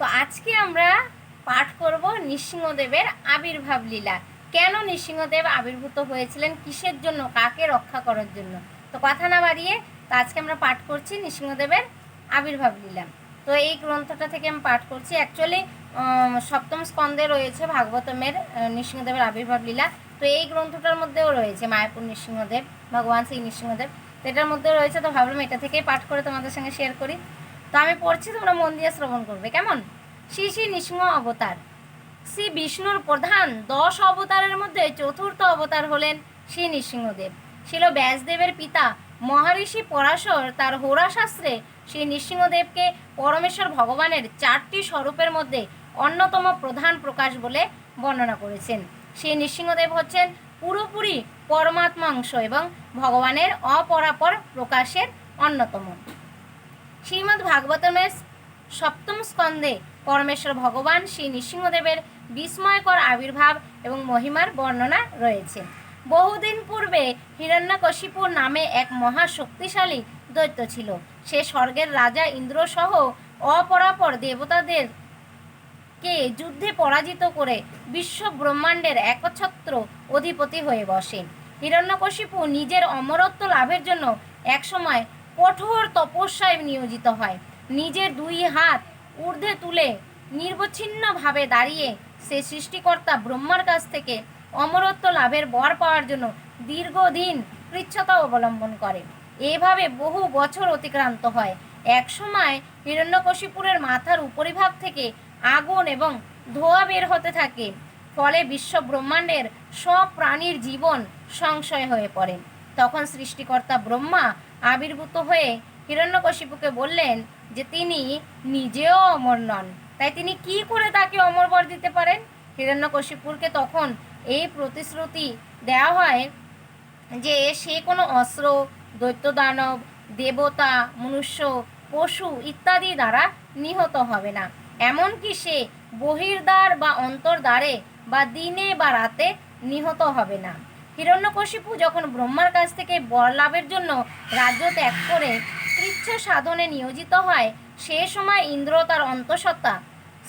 তো আজকে আমরা পাঠ করব নৃসিংহদেবের আবির্ভাব লীলা। কেন নৃসিংহদেব আবির্ভূত হয়েছিলেন? কিসের জন্য? কাকে রক্ষা করার জন্য? তো কথা না বাড়িয়ে তো আজকে আমরা পাঠ করছি নৃসিংহদেবের আবির্ভাব লীলা। তো এই গ্রন্থটা থেকে আমি পাঠ করছি। অ্যাকচুয়ালি সপ্তম স্কন্ধে রয়েছে ভাগবতমের নৃসিংহদেবের আবির্ভাব লীলা। তো এই গ্রন্থটার মধ্যেও রয়েছে মায়াপুর নৃসিংহদেব, ভগবান শ্রী নৃসিংহদেব। তো এটার মধ্যে রয়েছে। তো ভাবলাম এটা থেকেই পাঠ করে তোমাদের সঙ্গে শেয়ার করি। তো আমি পড়ছি, তোমরা মন দিয়ে শ্রবণ করবে। কেমন? শ্রী শ্রী নৃসিংহ অবতার। শ্রী বিষ্ণুর প্রধান দশ অবতারের মধ্যে চতুর্থ অবতার হলেন শ্রী নৃসিংহদেব। ছিল ব্যাসদেবের পিতা মহারিষি পরাশর। তার হোরা শাস্ত্রে শ্রী নৃসিংহদেবকে পরমেশ্বর ভগবানের চারটি স্বরূপের মধ্যে অন্যতম প্রধান প্রকাশ বলে বর্ণনা করেছেন। শ্রী নৃসিংহদেব হচ্ছেন পুরোপুরি পরমাত্মা অংশ এবং ভগবানের অপরাপর প্রকাশের অন্যতম। শ্রীমদ্ ভাগবতমের সপ্তম স্কন্ধে পরমেশ্বর ভগবান শ্রী নৃসিংহদেবের বিস্ময়কর আবির্ভাব এবং মহিমার বর্ণনা রয়েছে। বহুদিন পূর্বে হিরণ্যকশিপুর নামে এক মহা শক্তিশালী দৈত্য ছিল। সে স্বর্গের রাজা ইন্দ্রসহ অপরাপর দেবতাদের কে যুদ্ধে পরাজিত করে বিশ্ব ব্রহ্মাণ্ডের একছত্র অধিপতি হয়ে বসে। হিরণ্যকশিপু নিজের অমরত্ব লাভের জন্য একসময় কঠোর তপস্যায় নিয়োজিত হয়। নিজের দুই হাত ঊর্ধ্বে তুলে নির্বচ্ছিন্নভাবে দাঁড়িয়ে সে সৃষ্টিকর্তা ব্রহ্মার কাছ থেকে অমরত্ব লাভের বর পাওয়ার জন্য দীর্ঘদিন কৃচ্ছতা অবলম্বন করে। এভাবে বহু বছর অতিক্রান্ত হয়। এক সময় হিরণ্যকশিপুরের মাথার উপরিভাগ থেকে আগুন এবং ধোয়া বের হতে থাকে। ফলে বিশ্ব ব্রহ্মাণ্ডের সব প্রাণীর জীবন সংশয় হয়ে পড়ে। তখন সৃষ্টিকর্তা ব্রহ্মা আবির্ভূত হয়ে হিরণ্যকশিপুকে বললেন যে তিনি নিজেও অমর নন। তাই তিনি কি করে তাকে অমর বর দিতে পারেন? হিরণ্যকশিপুরকে তখন এই প্রতিশ্রুতি দেওয়া হয় যে সে কোনো অস্ত্র দৈত্য দানব দেবতা, মনুষ্য, পশু ইত্যাদি দ্বারা নিহত হবে না। এমনকি সে বহির্দ্বার বা অন্তর্দ্বারে বা দিনে বা রাতে নিহত হবে না। হিরণ্যকশিপু যখন ব্রহ্মার কাছ থেকে বর লাভের জন্য রাজ্য ত্যাগ করে কৃচ্ছ সাধনে নিয়োজিত হয়, সে সময় ইন্দ্র তার অন্তঃসত্ত্বা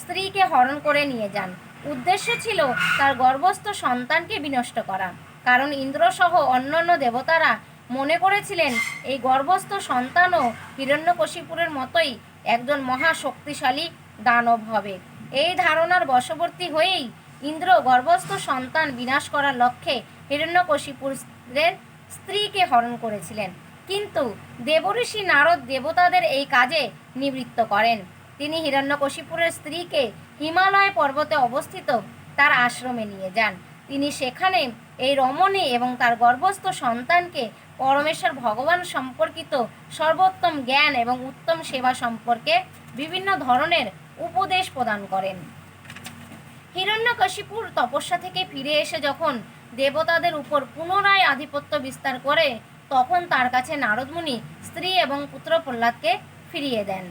স্ত্রীকে হরণ করে নিয়ে যান। উদ্দেশ্য ছিল তার গর্ভস্থ সন্তানকে বিনষ্ট করা। কারণ ইন্দ্রসহ অন্যান্য দেবতারা মনে করেছিলেন, এই গর্ভস্থ সন্তানও হিরণ্যকশিপুরের মতোই একজন মহা শক্তিশালী দানব হবে। এই ধারণার বশবর্তী হয়েই ইন্দ্র গর্ভস্থ সন্তান বিনাশ করার লক্ষ্যে হিরণ্যকশিপুরের স্ত্রীকে হরণ করেছিলেন। কিন্তু দেবঋষি নারদ দেবতাদের এই কাজে নিবৃত্ত করেন। তিনি হিরণ্যকশিপুরের স্ত্রীকে হিমালয় পর্বতে অবস্থিত তার আশ্রমে নিয়ে যান। তিনি সেখানে এই রমণী এবং তার গর্ভস্থ সন্তানকে পরমেশ্বর ভগবান সম্পর্কিত সর্বোত্তম জ্ঞান এবং উত্তম সেবা সম্পর্কে বিভিন্ন ধরনের উপদেশ প্রদান করেন। হিরণ্যকশিপুর তপস্যা থেকে ফিরে এসে যখন দেবতাদের উপর পুনরায় আধিপত্য বিস্তার করে, তখন তার কাছে নারদমুনি, স্ত্রী এবং পুত্র প্রহ্লাদকে ফিরিয়ে দেন।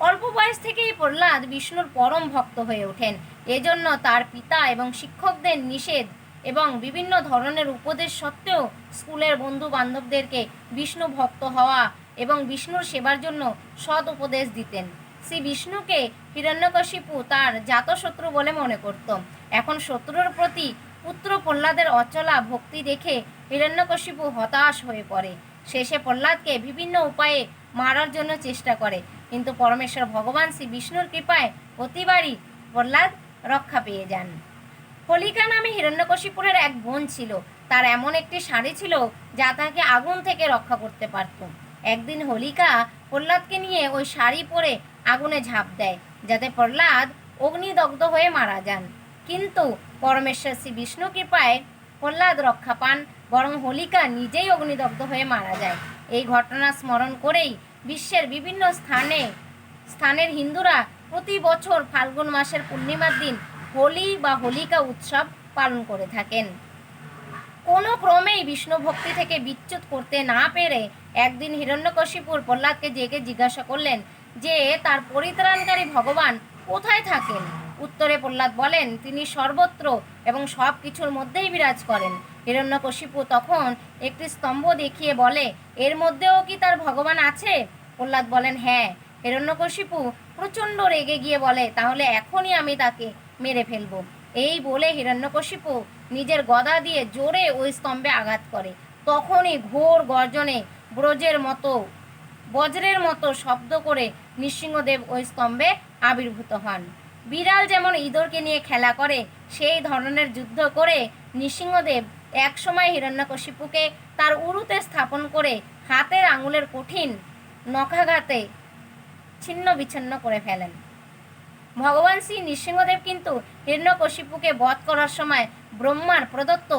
অল্প বয়স থেকেই প্রহ্লাদ বিষ্ণুর পরম ভক্ত হয়ে ওঠেন। এজন্য তার পিতা এবং শিক্ষকদের নিষেধ এবং বিভিন্ন ধরনের উপদেশ সত্ত্বেও স্কুলের বন্ধু বান্ধবদেরকে বিষ্ণু ভক্ত হওয়া এবং বিষ্ণুর সেবার জন্য সৎ উপদেশ দিতেন। শ্রী বিষ্ণুকে হিরণ্যকশিপু তার জাতশত্রু বলে মনে করত। এখন শত্রুর প্রতি পুত্র প্রহ্লাদের অচলা ভক্তি দেখে হিরণ্যকশিপু হতাশ হয়ে পড়ে। শেষে প্রহ্লাদকে বিভিন্ন উপায়ে মারার জন্য চেষ্টা করে, কিন্তু পরমেশ্বর ভগবান শ্রী বিষ্ণুর কৃপায় প্রতিবারই প্রহ্লাদ রক্ষা পেয়ে যান। হোলিকা নামে হিরণ্যকশিপুরের এক বোন ছিল। তার এমন একটি শাড়ি ছিল যা তাকে আগুন থেকে রক্ষা করতে পারত। একদিন হোলিকা প্রহ্লাদকে নিয়ে ওই শাড়ি পরে আগুনে ঝাঁপ দেয়, যাতে প্রহ্লাদ অগ্নিদগ্ধ হয়ে মারা যান। কিন্তু পরমেশ্বর শ্রী বিষ্ণু কৃপায় প্রহ্লাদ রক্ষা পান, বরং হোলিকা নিজেই অগ্নিদগ্ধ হয়ে মারা যায়। এই ঘটনা স্মরণ করেই বিশ্বের বিভিন্ন স্থানে, স্থানের হিন্দুরা প্রতি বছর ফাল্গুন মাসের পূর্ণিমার দিন হোলি বা হোলিকা উৎসব পালন করে থাকেন। কোনো ক্রমেই বিষ্ণু ভক্তি থেকে বিচ্যুত করতে না পেরে একদিন হিরণ্যকশিপুর প্রহ্লাদকে জেগে জিজ্ঞাসা করলেন যে, তার পরিত্রাণকারী ভগবান কোথায় থাকেন? উত্তরে প্রহ্লাদ বলেন, তিনি সর্বত্র এবং সব কিছুর মধ্যেই বিরাজ করেন। হিরণ্যকশিপু তখন একটি স্তম্ভ দেখিয়ে বলে, এর মধ্যেও কি তার ভগবান আছে? প্রহ্লাদ বলেন হ্যাঁ। হিরণ্যকশিপু প্রচণ্ড রেগে গিয়ে বলে, তাহলে এখনই আমি তাকে মেরে ফেলব। এই বলে হিরণ্যকশিপু নিজের গদা দিয়ে জোরে ওই স্তম্ভে আঘাত করে। তখনই ঘোর গর্জনে ব্রজের মতো, বজ্রের মতো শব্দ করে নৃসিংহদেব ওই স্তম্ভে আবির্ভূত হন। বিড়াল যেমন ইঁদুরকে নিয়ে খেলা করে, সেই ধরনের যুদ্ধ করে নৃসিংহদেব একসময় হিরণ্যকশিপুকে তার উরুতে স্থাপন করে হাতের আঙুলের কঠিন নখাঘাতে ছিন্ন বিচ্ছিন্ন করে ফেলেন। ভগবান শ্রী নৃসিংহদেব কিন্তু হিরণ্যকশিপুকে বধ করার সময় ব্রহ্মার প্রদত্ত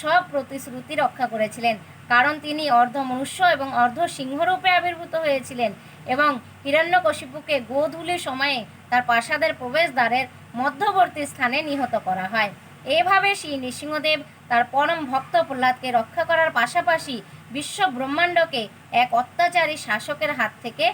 সব প্রতিশ্রুতি রক্ষা করেছিলেন। কারণ তিনি অর্ধ মনুষ্য এবং অর্ধ সিংহরূপে আবির্ভূত হয়েছিলেন এবং হিরণ্যকশিপুকে গোধূলির সময়ে তার প্রাসাদের প্রবেশদ্বারের মধ্যবর্তী স্থানে নিহত করা হয়। এভাবে শ্রী নৃসিংহদেব তার পরম ভক্ত প্রহ্লাদকে রক্ষা করার পাশাপাশি বিশ্ব ব্রহ্মাণ্ডকে এক অত্যাচারী শাসকের হাত থেকে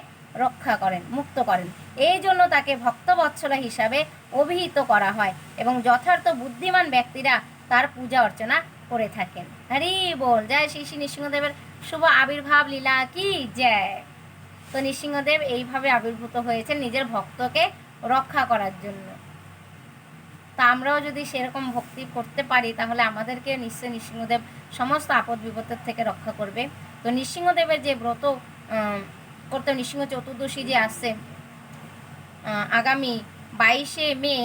রক্ষা করেন, মুক্ত করেন। এই জন্য তাকে ভক্তবৎসলা হিসাবে অভিহিত করা হয় এবং যথার্থ বুদ্ধিমান ব্যক্তিরা তার পূজা অর্চনা করে থাকেন। হরি বল, জয় শ্রী শ্রী নৃসিংহদেবের শুভ আবির্ভাব, লীলা কি? জয়। তো নৃসিংহদেব এইভাবে আবির্ভূত হয়েছেন নিজের ভক্তকে রক্ষা করার জন্য। তা আমরাও যদি সেরকম ভক্তি করতে পারি, তাহলে আমাদেরকে নিশ্চয় নৃসিংহদেব সমস্ত আপদ বিপদের থেকে রক্ষা করবে। তো নৃসিংহদেবের যে ব্রত করতে নৃসিংহ চতুর্দশী যে আসছে আগামী বাইশে মে,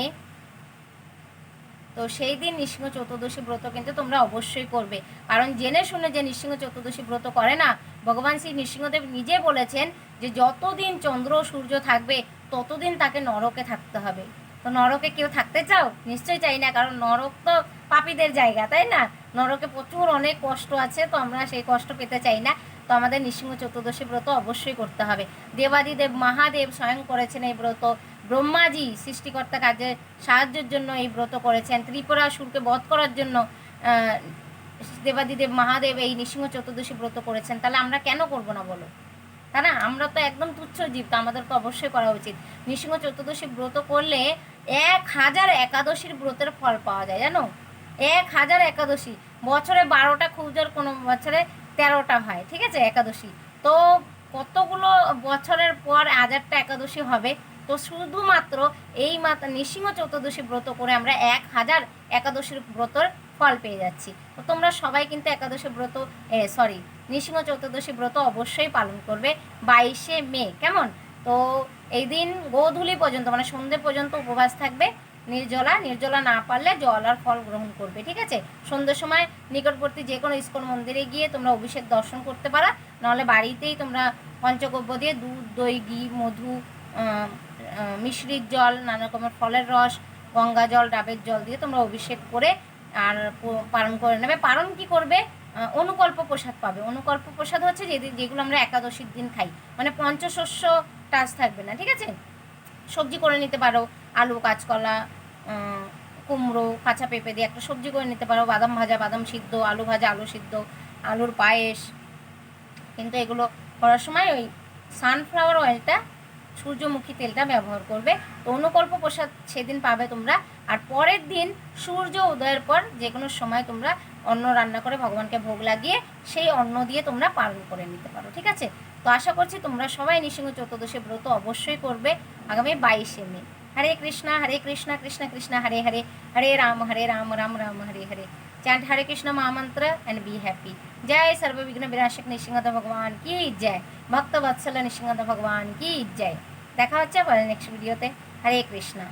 তো সেই দিন নৃসিংহ চতুর্দশী ব্রত কিন্তু তোমরা অবশ্যই করবে। কারণ জেনে শুনে যে নৃসিংহ চতুর্দশী ব্রত করে না, ভগবান শ্রী নৃসিংহদেব নিজে বলেছেন যে যতদিন চন্দ্র সূর্য থাকবে, ততদিন তাকে নরকে থাকতে হবে। তো নরকে কেউ থাকতে চাও? নিশ্চয়ই চাই না, কারণ নরক তো পাপীদের জায়গা, তাই না? নরকে প্রচুর অনেক কষ্ট আছে, তো আমরা সেই কষ্ট পেতে চাই না। তো আমাদের নৃসিংহ চতুর্দশী ব্রত অবশ্যই করতে হবে। দেবাদিদেব মহাদেব স্বয়ং করেছেন এই ব্রত। ব্রহ্মাজি সৃষ্টিকর্তা কাজে সাহায্যের জন্য এই ব্রত করেছেন। ত্রিপুরা সুরকে বধ করার জন্য দেবাদিদেব মহাদেব এই নৃসিংহ চতুর্দশী ব্রত করেছেন। তাহলে আমরা কেন করব না বলো? তাই না? আমরা তো একদম তুচ্ছ জীব, তো আমাদের তো অবশ্যই করা উচিত। নৃসিংহ চতুর্দশী ব্রত করলে এক হাজার একাদশীর ব্রতের ফল পাওয়া যায়, জানো? এক হাজার একাদশী। বছরে বারোটা খুব জোর কোনো বছরে তেরোটা হয় ঠিক আছে? একাদশী। তো কতগুলো বছরের পর হাজারটা একাদশী হবে? তো শুধুমাত্র এই মাত্র নৃসিংহ চতুর্দশী ব্রত করে আমরা এক হাজার একাদশীর ব্রতর ফল পেয়ে যাচ্ছি। তো তোমরা সবাই কিন্তু একাদশী ব্রত সরি নৃসিংহ চতুর্দশী ব্রত অবশ্যই পালন করবে বাইশে মে, কেমন? তো এই দিন গোধূলি পর্যন্ত মানে সন্ধে পর্যন্ত উপবাস থাকবে। নির্জলা নির্জলা না পারলে জল আর ফল গ্রহণ করবে, ঠিক আছে? সন্ধ্যের সময় নিকটবর্তী যে কোনো ইস্কন মন্দিরে গিয়ে তোমরা অভিষেক দর্শন করতে পারো, নাহলে বাড়িতেই তোমরা পঞ্চগব্য দিয়ে দুধ, দই, ঘি, মধু মিশ্রির জল, নানা রকমের ফলের রস, গঙ্গা জল, ডাবের জল দিয়ে তোমরা অভিষেক করে আর পালন করে নেবে। পালন কি করবে? অনুকল্প প্রসাদ পাবে। অনুকল্প প্রসাদ হচ্ছে যেদি যেগুলো আমরা একাদশীর দিন খাই। মানে পঞ্চশস্য টাচ থাকবে না, ঠিক আছে? সবজি করে নিতে পারো আলু, কাঁচকলা কুমড়ো, কাঁচা পেঁপে দিয়ে একটা সবজি করে নিতে পারো। বাদাম ভাজা, বাদাম সিদ্ধ, আলু ভাজা, আলু সিদ্ধ, আলুর পায়েস। কিন্তু এগুলো করার সময় ওই সানফ্লাওয়ার অয়েলটা সূর্যমুখী তেলটা ব্যবহার করবে। তো অনুকল্প প্রসাদ সেদিন পাবে তোমরা। আর পরের দিন সূর্য উদয়ের পর যে কোনো সময় তোমরা অন্ন রান্না করে ভগবানকে ভোগ লাগিয়ে সেই অন্ন দিয়ে তোমরা পালন করে নিতে পারো, ঠিক আছে? তো আশা করছি তোমরা সবাই নৃসিংহ চতুর্দশী ব্রত অবশ্যই করবে আগামী বাইশে মে। হরে কৃষ্ণা হরে কৃষ্ণা কৃষ্ণ কৃষ্ণ হরে হরে হরে রাম হরে Ram Ram Ram Hare Hare chant Hare Krishna Mahamantra and be happy. जय सर्व विघ्न विनाशक নৃসিংহদ ভগবান কি জয় ভক্ত বৎসল নৃসিংহদ ভগবান কি জয় দেখা হচ্ছে আবার নেক্সট ভিডিওতে হরে কৃষ্ণা